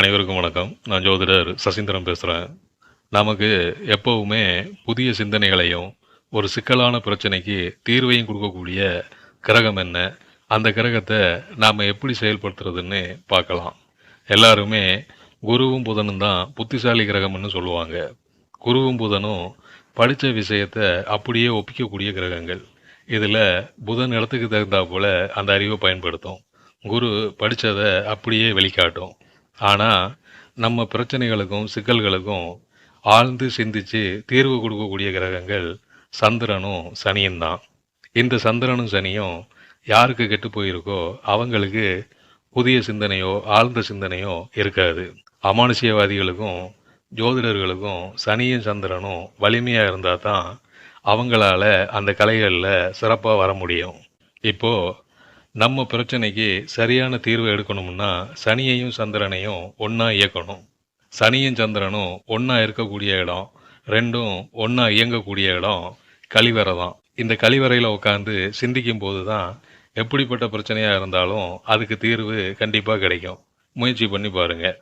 அனைவருக்கும் வணக்கம். நான் ஜோதிடர் சசீந்திரன் பேசுகிறேன் நமக்கு எப்போவுமே புதிய சிந்தனைகளையும் ஒரு சிக்கலான பிரச்சனைக்கு தீர்வையும் கொடுக்கக்கூடிய கிரகம் என்ன? அந்த கிரகத்தை நாம் எப்படி செயல்படுத்துறதுன்னு பார்க்கலாம். எல்லாருமே குருவும் புதனும் தான் புத்திசாலி கிரகம்னு சொல்லுவாங்க. குருவும் புதனும் படித்த விஷயத்தை அப்படியே ஒப்பிக்கக்கூடிய கிரகங்கள். இதில் புதன் இடத்துக்கு தகுந்தா போல் அந்த அறிவை பயன்படுத்தும். குரு படித்ததை அப்படியே வெளிக்காட்டும். ஆனால் நம்ம பிரச்சனைகளுக்கும் சிக்கல்களுக்கும் ஆழ்ந்து சிந்திச்சு தீர்வு கொடுக்கக்கூடிய கிரகங்கள் சந்திரனும் சனியும் தான். இந்த சந்திரனும் சனியும் யாருக்கு கெட்டு போயிருக்கோ அவங்களுக்கு புதிய சிந்தனையோ ஆழ்ந்த சிந்தனையோ இருக்காது. அமானுஷியவாதிகளுக்கும் ஜோதிடர்களுக்கும் சனியும் சந்திரனும் வலிமையாக இருந்தால் தான் அவங்களால அந்த கலைகளில் சிறப்பாக வர முடியும். இப்போ நம்ம பிரச்சனைக்கு சரியான தீர்வு எடுக்கணும்னா சனியையும் சந்திரனையும் ஒன்றா இயக்கணும். சனியும் சந்திரனும் ஒன்றா இருக்கக்கூடிய இடம் ரெண்டும் ஒன்றா இயங்கக்கூடிய இடம் கழிவறை தான். இந்த கழிவறையில் உட்காந்து சிந்திக்கும் போது தான் எப்படிப்பட்ட பிரச்சனையாக இருந்தாலும் அதுக்கு தீர்வு கண்டிப்பாக கிடைக்கும். முயற்சி பண்ணி பாருங்கள்